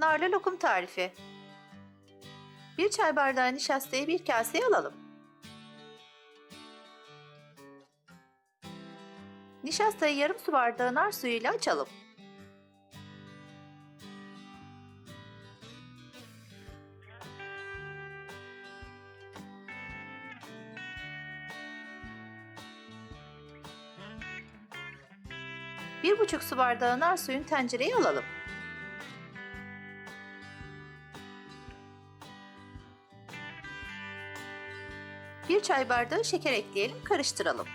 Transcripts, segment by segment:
Narlı lokum tarifi. Bir çay bardağı nişastayı bir kaseye alalım. Nişastayı yarım su bardağı nar suyuyla açalım. Bir buçuk su bardağı nar suyun tencereye alalım. Bir çay bardağı şeker ekleyelim, karıştıralım.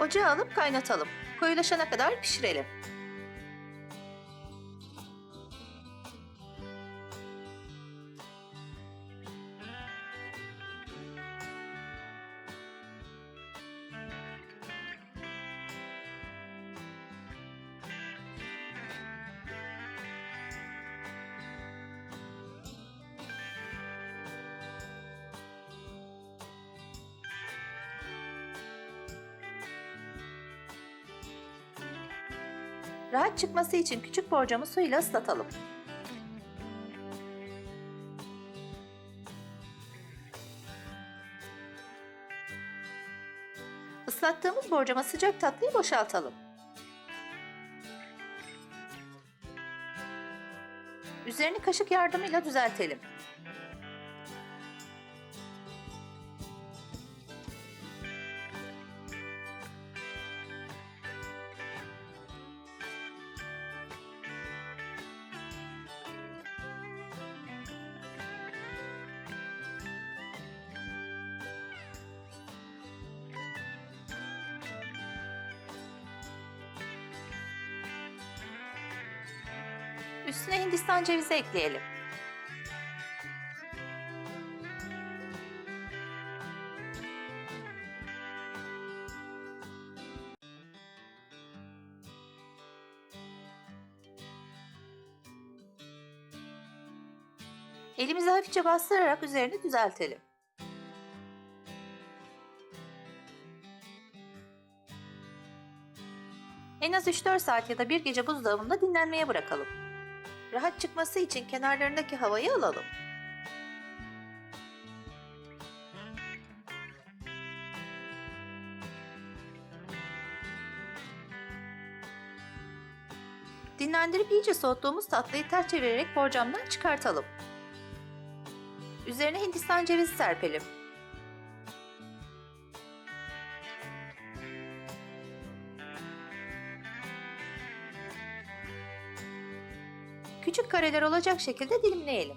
Ocağa alıp kaynatalım. Koyulaşana kadar pişirelim. Rahat çıkması için küçük borcamı suyla ıslatalım. Islattığımız borcama sıcak tatlıyı boşaltalım. Üzerini kaşık yardımıyla düzeltelim. Üstüne Hindistan cevizi ekleyelim. Elimizi hafifçe bastırarak üzerini düzeltelim. En az 3-4 saat ya da bir gece buzdolabında dinlenmeye bırakalım. Rahat çıkması için kenarlarındaki havayı alalım. Dinlendirip iyice soğuttuğumuz tatlıyı ters çevirerek borcamdan çıkartalım. Üzerine Hindistan cevizi serpelim. Küçük kareler olacak şekilde dilimleyelim.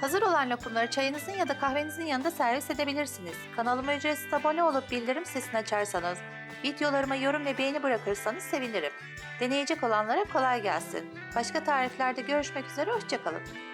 Hazır olan lokumları çayınızın ya da kahvenizin yanında servis edebilirsiniz. Kanalıma ücretsiz abone olup bildirim sesini açarsanız, videolarıma yorum ve beğeni bırakırsanız sevinirim. Deneyecek olanlara kolay gelsin. Başka tariflerde görüşmek üzere, hoşçakalın.